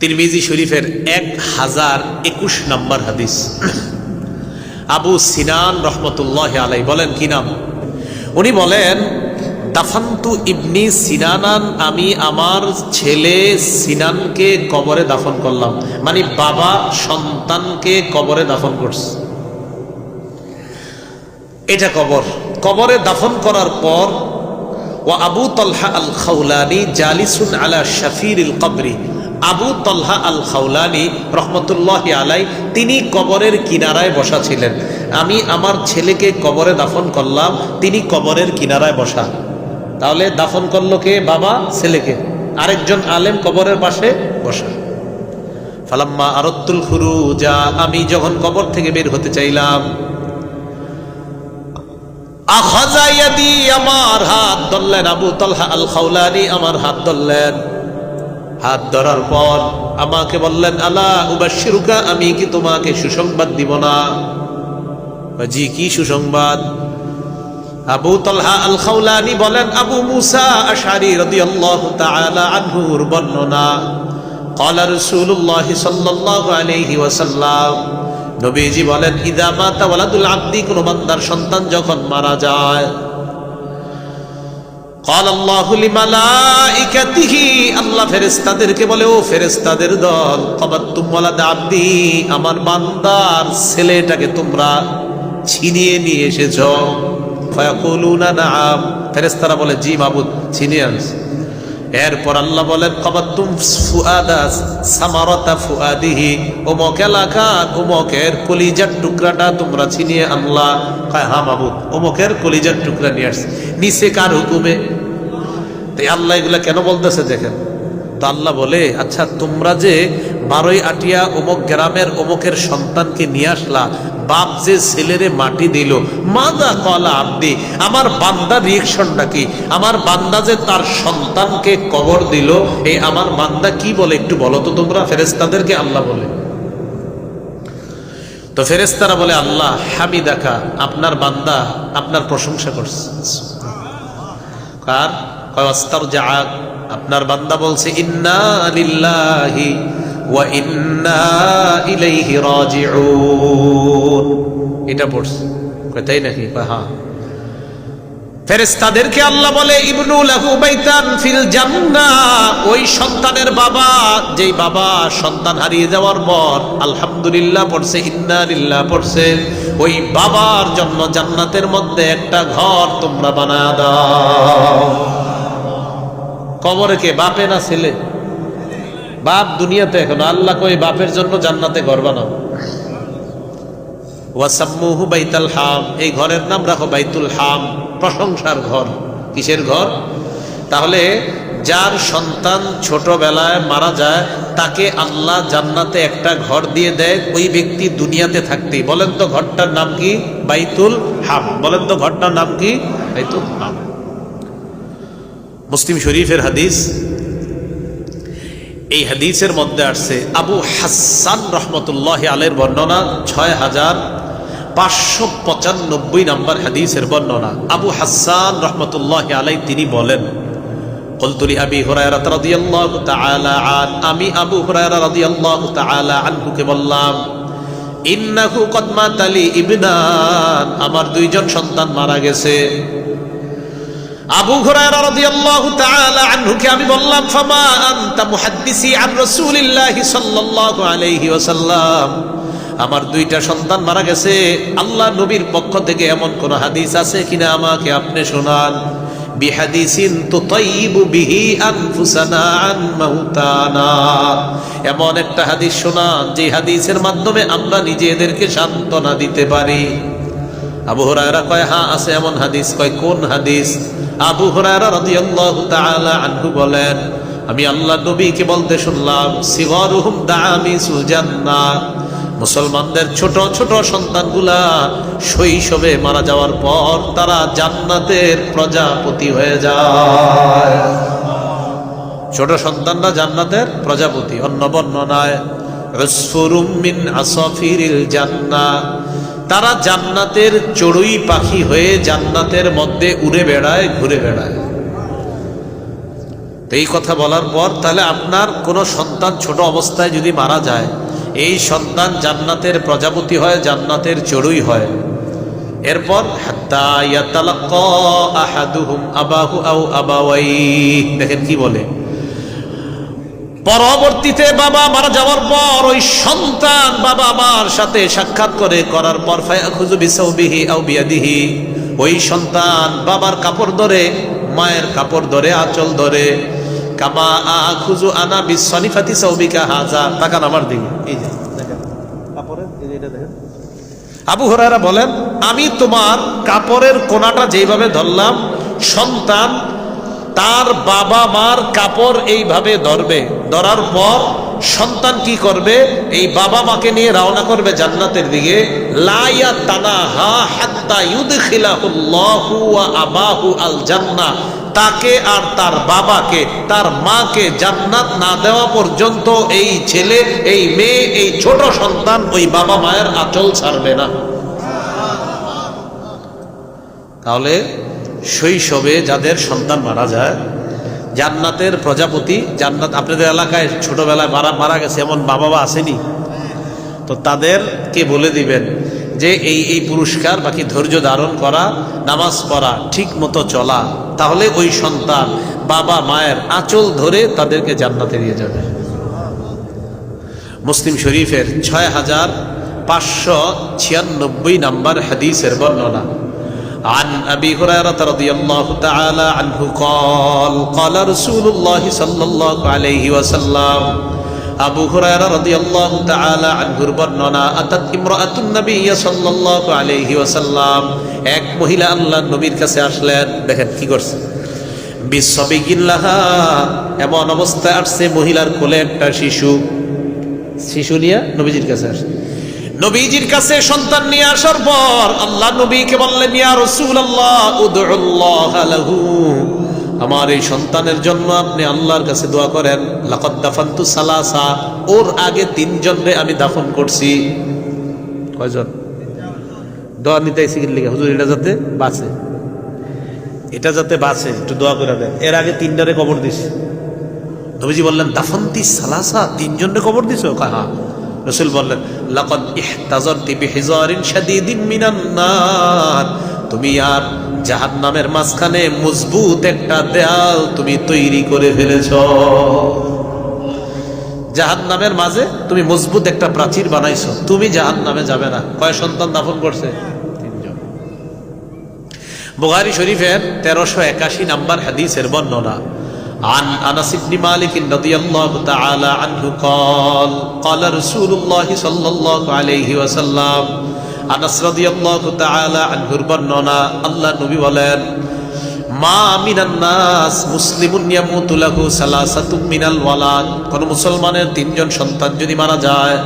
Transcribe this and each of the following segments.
তিরমিজি শরীফের এক হাজার একুশ নম্বর হাদিস। আবু সিনান রহমতুল্লাহ আলাই বলেন, কি নাম? উনি বলেন, দাফান্তু ইবনি সিনানান, আমি আমার ছেলে সিনানকে কবরে দাফন করলাম। মানে বাবা সন্তানকে কবরে দাফন করছে। এটা কবর। কবরে দাফন করার পর ও আবু তলহা আল খাউলানি জালিসুন আলা শাফির কবরি। আবু তলহা আল খাউলানি রহমতুল্লাহ আলাই, তিনি কবরের কিনারায় বসা ছিলেন। আমি আমার ছেলেকে কবরে দাফন করলাম, তিনি কবরের কিনারায় বসা। তাহলে দাফন করল কে? বাবা, ছেলেকে। আরেকজন আলেম কবরের পাশে বসা। ফালাম্মা আরত্তুল খুরু যা আমি যখন কবর থেকে বের হতে চাইলাম আমার হাত ধরলেন আবু তলহা আল খাউলানি আমার হাত ধরলেন। হাত ধরার পর আমাকে বললেন আলা উবাশিরুকা আমি কি তোমাকে সুসংবাদ দিব না জি কি সুসংবাদ আবু তলহা আল খাউলানি বলেন আবু মুসা আশারি রাদিয়াল্লাহু তাআলা আনহুর বর্ণনা قال رسول الله صلى الله عليه وسلم নবীজি বলেন ইদা মাতা ওয়ালাদুল আব্দি কোন বান্দার সন্তান যখন মারা যায় قال الله لملائكته আল্লাহ বলে, ও দল আমার বান্দার ছেলেটাকে তোমরা ছিনিয়ে নিয়ে ফেরেশতারা বলে, জি ছিনিয়ে এরপর আল্লাহ বলেন কবাতুম ফুআদিহি। ওমক এলাকার ওমকের কলিজার টুকরাটা তোমরা ছিনিয়ে আনলা। হা মাবুদ ওমকের কলিজার টুকরা নিয়ে আসছে। নিচে কার হুকুমে? তাই আল্লাহ এগুলা কেন বলতেছে দেখেন? তো আল্লাহ বলে আচ্ছা তোমরা যে বারোই আটিয়া অমুক গ্রামের অমুকের সন্তানকে নিয়ে আসলা, বাপ যে ছেলেরে মাটি দিল, মাদা কলা আব্দি, আমার বান্দা রিয়েকশনটা কি? আমার বান্দা যে তার সন্তানকে কবর দিল, এই আমার বান্দা কি বলে একটু বলো তো তোমরা? ফেরেস্তাদেরকে আল্লাহ বলে। তো ফেরেস্তারা বলে, আল্লাহ, হামিদাকা, আপনার বান্দা আপনার প্রশংসা করছে। কার আপনার বান্দা বলছে, ইন্না লিল্লাহি ওয়া ইন্না ইলাইহি রাজিউন। এটা পড়ছে। তাই নাকি? হ্যাঁ। ফেরেস্তাদেরকে আল্লাহ বলে, ইবনু লাহু বাইতান ফিল জান্নাহ ওই সন্তানের বাবা, যেই বাবা সন্তান হারিয়ে যাওয়ার পর, আলহামদুলিল্লাহ পড়ছে, ইন্না লিল্লাহ পড়ছে, ওই বাবার জন্য জান্নাতের মধ্যে একটা ঘর তোমরা বানা দাও। কবরে কে? বাপে না ছেলে? বাপ দুনিয়াতে এখন। আল্লাহ কই বাপের জন্য জান্নাতে ঘর বানাও। ওয়াসাম্মুহু বাইতাল হাম। এই ঘরের নাম রাখো বাইতুল হাম। প্রশংসার ঘর। কিসের ঘর? তাহলে যার সন্তান ছোটবেলায় মারা যায়, তাকে আল্লাহ জান্নাতে একটা ঘর দিয়ে দেয়, ওই ব্যক্তি দুনিয়াতে থাকতেই। বলেন তো ঘরটার নাম কি? বাইতুল হাম। বলেন তো ঘরটার নাম কি? বাইতুল হাম। মুসলিম শরীফের হাদিস। এই হাদিসের মধ্যে আসছে আবু হাসান রহমতুল্লাহ আলের বর্ণনা ছয় হাজার পাঁচশো পঁচানব্বই নম্বর হাদিসের বর্ণনা। আবু হাসান রহমতুল্লাহ আলাই তিনি বলেন আন আমি আবু বললাম আমার দুইজন সন্তান মারা গেছে। আবু হুরায়রা আমি বললাম আন আমার দুইটা সন্তান মারা গেছে। আল্লাহ নবীর পক্ষ থেকে এমন কোন হাদিস আছে কিনা আমাকে আপনি শোনান? এমন একটা হাদিস শোনান, যে হাদিসের মাধ্যমে আমরা নিজেদেরকে সান্ত্বনা দিতে পারি। আবু হুরায়রা কয় হ্যাঁ আছে এমন হাদিস। কয়, কোন হাদিস? আবু হুরায়রা রাদিয়াল্লাহু তাআলা আনহু বলেন, আমি আল্লাহ নবীকে বলতে শুনলাম, সিগরুহুম দামিসুল জান্নাহ মুসলমানদের ছোট ছোট সন্তানগুলা শৈশবে মারা যাওয়ার পর তারা জান্নাতের প্রজাপতি হয়ে যায়। ছোট সন্তানরা জান্নাতের প্রজাপতি অন্য বর্ণনায় উসফুরুম মিন আসফিরিল জান্নাহ তারা জান্নাতের চড়ুই পাখি হয়ে জান্নাতের মধ্যে উড়ে বেড়ায়, ঘুরে বেড়ায়। তো এই কথা বলার পর তাহলে আপনার কোনো সন্তান ছোট অবস্থায় যদি মারা যায়, এই সন্তান জান্নাতের প্রজাপতি হয়, জান্নাতের চড়ুই হয়। এরপর দেখেন কি বলে। পরবর্তীতে বাবা মারা যাওয়ার পর ওই সন্তান বাবা মার সাথে সাক্ষাৎ করে, করার পর ফায়াখুজু বিসাউবিহি আও বিয়াদিহি। ওই সন্তান বাবার কাপড় ধরে, মায়ের কাপড় ধরে, আঁচল ধরে, কামা আখুজু আনা বিসনিফাতি সাউবিকা হাজা তাকান আমার দিকে। এই যে আবু হরারা বলেন, আমি তোমার কাপড়ের কোনাটা যেভাবে ধরলাম, সন্তান তার বাবা মার কাপড় এইভাবে ধরবে। ধরার পর সন্তান কি করবে? এই বাবা মাকে নিয়ে রওনা করবে জান্নাতের দিকে। তাকে আর তার বাবাকে, তার মাকে জান্নাত না দেওয়া পর্যন্ত এই ছেলে, এই মেয়ে, এই ছোট সন্তান ওই বাবা মায়ের আঁচল ছাড়বে না। তাহলে শৈশবে যাদের সন্তান মারা যায়, জান্নাতের প্রজাপতি, জান্নাত আপনাদের এলাকায় ছোটবেলায় মারা মারা গেছে, এমন মা বাবা আসেনি? তো তাদেরকে বলে দিবেন যে এই এই পুরস্কার বাকি ধৈর্য ধারণ করা, নামাজ পড়া ঠিক মতো চলা, তাহলে ওই সন্তান বাবা, মায়ের আঁচল ধরে তাদেরকে জান্নাতে দিয়ে যাবে। মুসলিম শরীফের ছয় হাজার পাঁচশো ছিয়ানব্বই নাম্বার হাদিসের বর্ণনা। عن أبي هريرة رضي الله تعالى عنه قال قال رسول الله صلى الله عليه وسلم আবু হুরায়রা রাদিয়াল্লাহু তাআলা আনহুর বর্ণনা আতাত ইমরাআতুন নবী সাল্লাল্লাহু আলাইহি ওয়াসাল্লাম এক মহিলা আল্লাহর নবীর কাছে আসলেন দেখেন কি করছে বিশ্ববিগিল্লাহা এমন অবস্থায় আসছে মহিলার কোলে একটা শিশু শিশু নিয়ে নবীজির কাছে আসছে নবীজির কাছে সন্তান নিয়ে আসার পর আল্লাহ নবীকে বললেন, ইয়া রাসূলুল্লাহ, উদউল্লাহ লাহু। আমার এই সন্তানের জন্য আপনি আল্লাহর কাছে দোয়া করেন, লাকাদ দাফানতু সালাসা। ওর আগে তিনজনরে আমি দাফন করছি। কয়জন? দোয়া নিতে আইসি লিখে হুজুর, এটা যাতে বাঁচে। এটা যাতে বাঁচে, একটু দোয়া করে দেন। এর আগে তিনজনে কবর দিছি। নবীজি বললেন, দাফন্তি সালাসা? তিনজনে কবর দিছো? হ্যাঁ। রসুল বললেন, লাকাদ ইহতাজারতি বিহিজারিন শাদীদিন মিনান নার। তুমি আর জাহান্নামের মাঝখানে মজবুত একটা দেয়াল তুমি তৈরি করে ফেলেছ। জাহান্নামের মাঝে তুমি মজবুত একটা প্রাচীর বানাইছো। তুমি জাহান্নামে যাবে না। কয় সন্তান দাফন করছে? বুখারী শরীফের তেরোশো একাশি নাম্বার হাদিসের বর্ণনা। عن انس بن مالك رضي الله تعالى عنه قال قال رسول الله صلى الله عليه وسلم আনাস রাদিয়াল্লাহু তাআলা আনহুর বর্ণনা আল্লাহ নবী বলেন মা মিনান নাস মুসলিমুন ইয়ামুতু লাহু সালাসাতুম মিনাল ওয়ালাদ কোন মুসলমানের তিনজন সন্তান যদি মারা যায়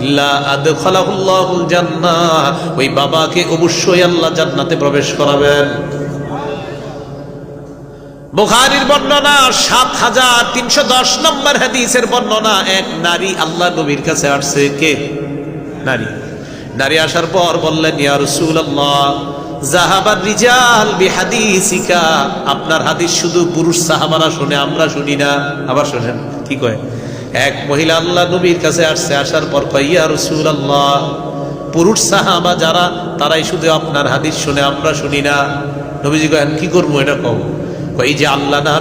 ইল্লা আদখালাহুল্লাহুল জান্নাহ ওই বাবাকে অবশ্যই আল্লাহ জান্নাতে প্রবেশ করাবেন বুখারির বর্ণনা সাত হাজার তিনশো দশ নম্বর হাদিসের বর্ণনা, এক নারী আল্লাহ নবীর কাছে আসছে, কে? নারী। নারী আসার পর বললেন, ইয়া রাসূলুল্লাহ জাহাবার রিজাল বিহাদিসিকা? আপনার হাদিস শুধু পুরুষ সাহাবারা শুনে, আমরা শুনি না, আবার শুনেন, কি কয়? এক মহিলা আল্লাহ নবীর কাছে আসছে, আসার পর কয়, ইয়া রাসূলুল্লাহ, পুরুষ সাহাবা যারা, তারাই শুধু আপনার হাদিস শুনে, আমরা শুনি না। নবীজি কয়েন, কি করব এটা কও? কই যে আল্লাহ না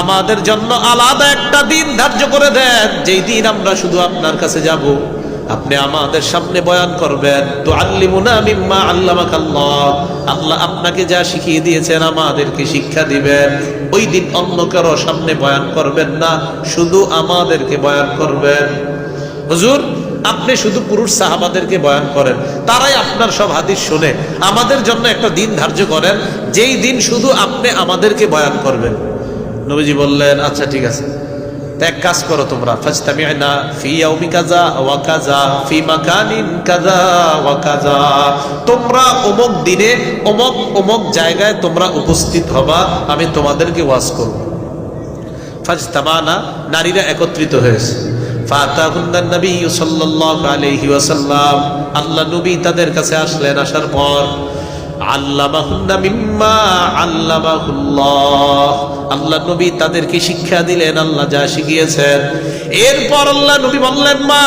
আমাদের জন্য আলাদা একটা দিন ধার্য করে দেন, যেই দিন আমরা শুধু আপনার কাছে যাব। আপনি আমাদের সামনে বয়ান করবেন তো আল্লিমুনা আল্লামাকাল্লাহ। আল্লাহ আপনাকে যা শিখিয়ে দিয়েছেন আমাদেরকে শিক্ষা দিবেন। ওই দিন অন্য কারও সামনে বয়ান করবেন না, শুধু আমাদেরকে বয়ান করবেন। হুজুর আপনি শুধু পুরুষ সাহাবাদেরকে বয়ান করেন, তারাই আপনার সব হাদিস শুনে। আমাদের জন্য একটা দিন ধার্য করেন, যেই দিন শুধু আপনি আমাদেরকে বয়ান করবেন। নবীজি বললেন আচ্ছা ঠিক আছে। এক কাজ করো তোমরা। ফাজতামিউনা ফি ইয়াউমি কাযা ওয়া কাযা, ফি মাকানিন কাযা ওয়া কাযা। তোমরা অমুক দিনে, অমুক অমুক জায়গায় তোমরা উপস্থিত হবা, আমি তোমাদেরকে ওয়াজ করব। ফাজতামানা, নারীরা একত্রিত হয়েছে। আল্লাহ নবী তাদের কাছে আসলেন আসার পর আল্লাহ নবী তাদেরকে শিক্ষা দিলেন, আল্লাহ যা শিখিয়েছেন। এরপর আল্লাহ নবী বললেন, মা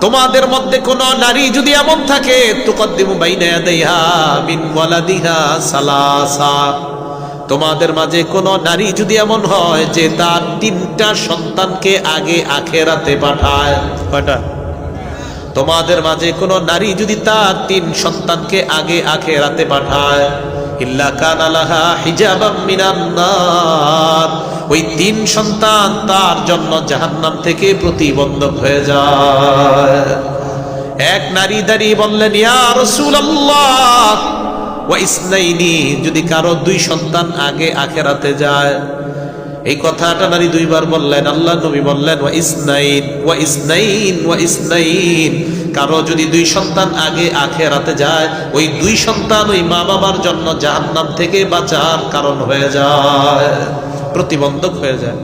তোমাদের মধ্যে কোন নারী যদি এমন থাকে, তুকদ্দিমু বাইনা ইয়াদাইহা মিন ওয়ালাদিহা সালাসা। তোমাদের মাঝে কোন নারী যদি এমন হয় যে তার তিনটা সন্তানকে আগে আখেরাতে পাঠায়। কয়টা? তোমাদের মাঝে কোন নারী যদি তার তিন সন্তানকে আগে আখে রাতে পাঠায়। ইল্লা কান আলাহা হিজাবাম ওই তিন সন্তান তার জন্য জাহান্নাম থেকে প্রতিবন্ধক হয়ে যায়। এক নারী দাঁড়িয়ে বললেন ইয়া রাসূলুল্লাহ! ওয়া যদি কারও দুই সন্তান আগে আখেরাতে যায়। এই কথাটা নারী দুইবার বললেন, আল্লাহ নবী বললেন, ওয়া ইসনাইন ওয়া ইসনাইন ওয়া ইসনাইন। কারও যদি দুই সন্তান আগে আখেরাতে যায়, ওই দুই সন্তান ওই মা বাবার জন্য জাহান্নাম থেকে বাঁচার কারণ হয়ে যায়, প্রতিবন্ধক হয়ে যায়।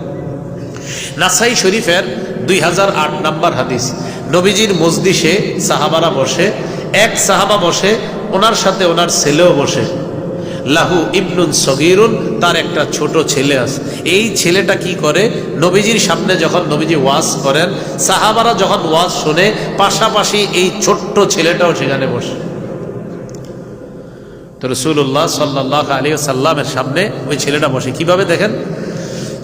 নাসাই শরীফের দুই হাজার আট নাম্বার হাদিস। নবীজির মজদিসে সাহাবারা বসে, এক সাহাবা বসে ওনার সাথে ওনার ছেলেও বসে। লাহু ইবনুন সগিরুন, তার একটা ছোট ছেলে আছে। এই ছেলেটা কি করে? নবীজির সামনে যখন নবীজি ওয়াজ করেন, সাহাবারা যখন ওয়াজ শুনে, পাশাপাশি এই ছোট্ট ছেলেটাও সেখানে বসে। তো রসুল্লাহ সাল্লাহ আলী সাল্লামের সামনে ওই ছেলেটা বসে। কীভাবে দেখেন?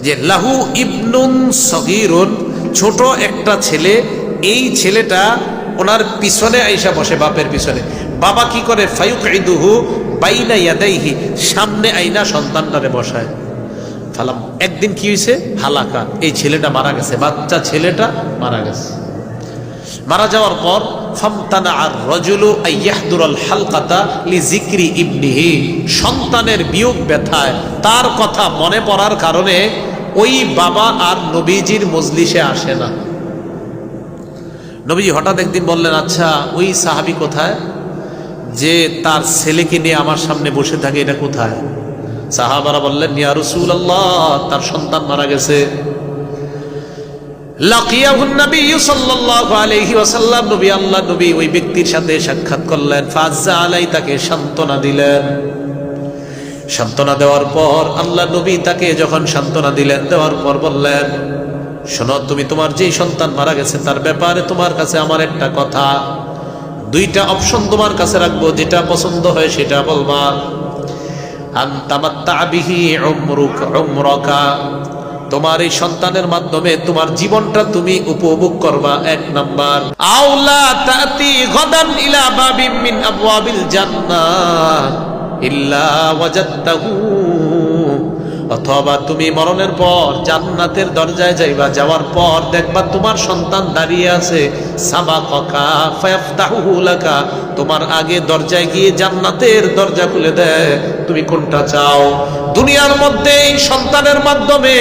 যে লাহু ইবনুন সগিরুন, ছোট একটা ছেলে, এই ছেলেটা ওনার পিছনে আইসা বসে, বাপের পিছনে। বাবা কি করে? ফায়ুক ইদুহু বাইনা ইয়াদাইহি, সামনে আইনা সন্তানটারে বসায়। ফালাম, একদিন কি হয়েছে হালাকা। এই ছেলেটা মারা গেছে, বাচ্চা ছেলেটা মারা গেছে। মারা যাওয়ার পর, ফামতানা আর রজুলু আইয়াহদুরাল হালকাতা লি জিক্রি ইবনিহি। সন্তানের বিয়োগ ব্যথায়, তার কথা মনে পড়ার কারণে ওই বাবা আর নবীজির মজলিসে আসে না। নবীজি হঠাৎ একদিন বললেন আচ্ছা ওই সাহাবি কোথায়? যে তার ছেলেকে নিয়ে আমার সামনে বসে থাকে, এটা কোথায়? সাহাবারা বললেন, ইয়া রাসূলুল্লাহ, তার সন্তান মারা গেছে। আল্লাহ ওই ব্যক্তির সাথে সাক্ষাৎ করলেন। আলাই, তাকে সান্ত্বনা দিলেন। সান্ত্বনা দেওয়ার পর আল্লাহ, নবী তাকে যখন সান্ত্বনা দিলেন, দেওয়ার পর বললেন, শোনো, তুমি তোমার যেই সন্তান মারা গেছে, তার ব্যাপারে তোমার কাছে আমার একটা কথা। দুইটা অপশন তোমার কাছে রাখব, যেটা পছন্দ হয় সেটা বলবা তোমার এই সন্তানের মাধ্যমে তোমার জীবনটা তুমি উপভোগ করবা, এক নাম্বার। আউলা তাতি ইলা বাবিম মিন আবওয়াবিল ইল্লা ওয়াজাদতাহু। অথবা তুমি মরণের পর জান্নাতের দরজায় যাইবা, যাওয়ার পর দেখবা তোমার সন্তান দাঁড়িয়ে আছে তোমার আগে দরজায় গিয়ে জান্নাতের দরজা খুলে দেয়। তুমি কোনটা চাও? দুনিয়ার মধ্যে এই সন্তানের মাধ্যমে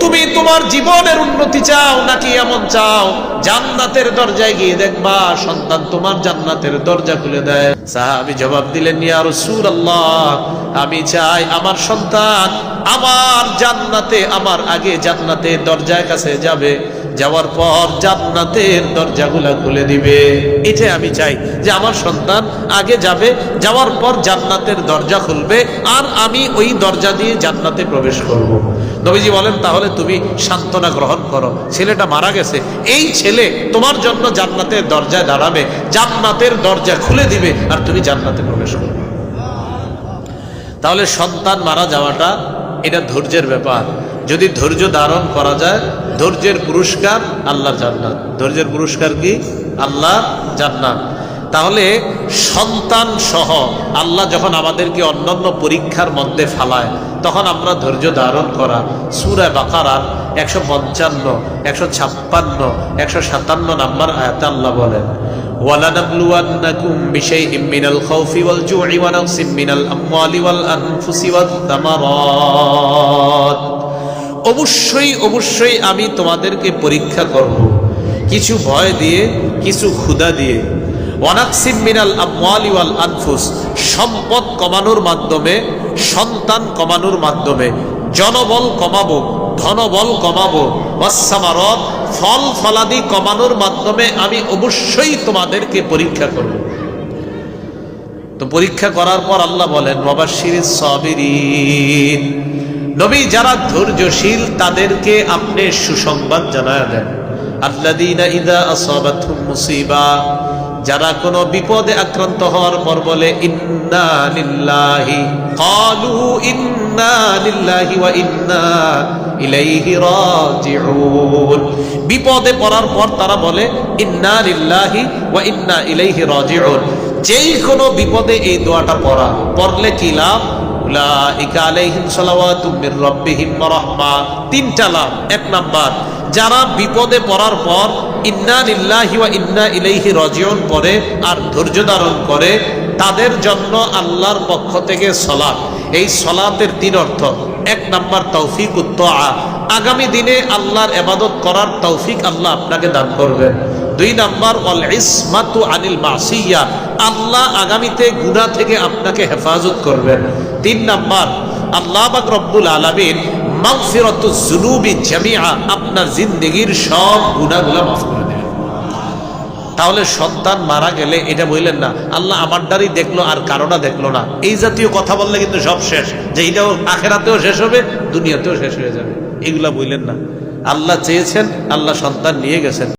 তুমি তোমার জীবনের উন্নতি চাও নাকি এমন চাও? জান্নাতের দরজায় গিয়ে দেখবা সন্তান তোমার জান্নাতের দরজা খুলে দেয়। সাহাবি জবাব দিলেন, ইয়া রাসূলুল্লাহ, আমি চাই আমার সন্তান আমার জান্নাতে, আমার আগে জান্নাতের দরজার কাছে যাবে। যাওয়ার পর জান্নাতের দরজাগুলা খুলে দিবে। এটা আমি চাই যে আমার সন্তান আগে যাবে, যাওয়ার পর জান্নাতের দরজা খুলবে, আর আমি ওই দরজা দিয়ে জান্নাতে প্রবেশ করব। নবীজি বলেন, তাহলে তুমি সান্ত্বনা গ্রহণ করো। ছেলেটা মারা গেছে। এই ছেলে তোমার জন্য জান্নাতের দরজায় দাঁড়াবে। জান্নাতের দরজা খুলে দিবে, আর তুমি জান্নাতে প্রবেশ করবে। তাহলে সন্তান মারা যাওয়াটা এটা ধৈর্যের ব্যাপার। যদি ধৈর্য ধারণ করা যায় ধৈর্যের পুরস্কার আল্লাহর জান্নাত ধৈর্যের পুরস্কার কি আল্লাহ জান্নাত তাহলে সন্তান সহ আল্লাহ যখন আমাদেরকে অন্যান্য পরীক্ষার মধ্যে ফালায় তখন আমরা ধৈর্য ধারণ করা সুরায় বাকারার একশো পঞ্চান্ন একশো ছাপ্পান্ন একশো সাতান্ন নাম্বার আয়াতে আল্লাহ বলেন ولنبلونكم بشيء من الخوف والجوع ونقص من الأموال والأنفس والثمرات অবশ্যই অবশ্যই আমি তোমাদেরকে পরীক্ষা করব। কিছু ভয় দিয়ে, কিছু ক্ষুধা দিয়ে। ওয়ানাকসিম মিনাল আমওয়ালি ওয়াল আনফুস, সম্পদ কমানোর মাধ্যমে, সন্তান কমানোর মাধ্যমে, জনবল কমাবো, ধনবল কমাবো ওয়াসামারত ফল ফলাদি কমানোর মাধ্যমে আমি অবশ্যই তোমাদেরকে পরীক্ষা করব। তো পরীক্ষা করার পর আল্লাহ বলেন বাবাশির সবিরিন। নবী যারা ধৈর্যশীল, তাদেরকে আপনি সুসংবাদ জানায় দেন। যারা কোনো বিপদে আক্রান্ত হওয়ার পর বলে, ইন্না ইন্না বিপদে পড়ার পর তারা বলে, ইন্না লিল্লাহি ওয়া ইন্না ইলাইহি রাজিউন যেই কোনো বিপদে এই দোয়াটা পড়া, পড়লে কি লাভ? যারা বিপদে পড়ার পর ইন্না লিল্লাহি ওয়া ইন্না ইলাইহি রাজিউন পড়ে আর ধৈর্য ধারণ করে, তাদের জন্য আল্লাহর পক্ষ থেকে সলাৎ এই সলাতের তিন অর্থ। এক নাম্বার তৌফিক উত্তআ আগামী দিনে আল্লাহর এবাদত করার তৌফিক আল্লাহ আপনাকে দান করবেন। দুই নাম্বার অল ইসমাতু আনিল মাসিয়া। আল্লাহ আগামীতে গুনাহ থেকে আপনাকে হেফাজত করবেন। তিন নাম্বার, আল্লাহ বাক রব্বুল আলামিন যুনুবি জামিআ, আপনার সব গুনাহগুলো মাফ করে দেবেন তাহলে সন্তান মারা গেলে এটা বললেন না, আল্লাহ আমার দ্বারই দেখল আর কারোটা দেখল না। এই জাতীয় কথা বললে কিন্তু সব শেষ। যে এইটাও আখেরাতেও শেষ হবে, দুনিয়াতেও শেষ হয়ে যাবে। এগুলা বললেন না। আল্লাহ চেয়েছেন, আল্লাহ সন্তান নিয়ে গেছেন।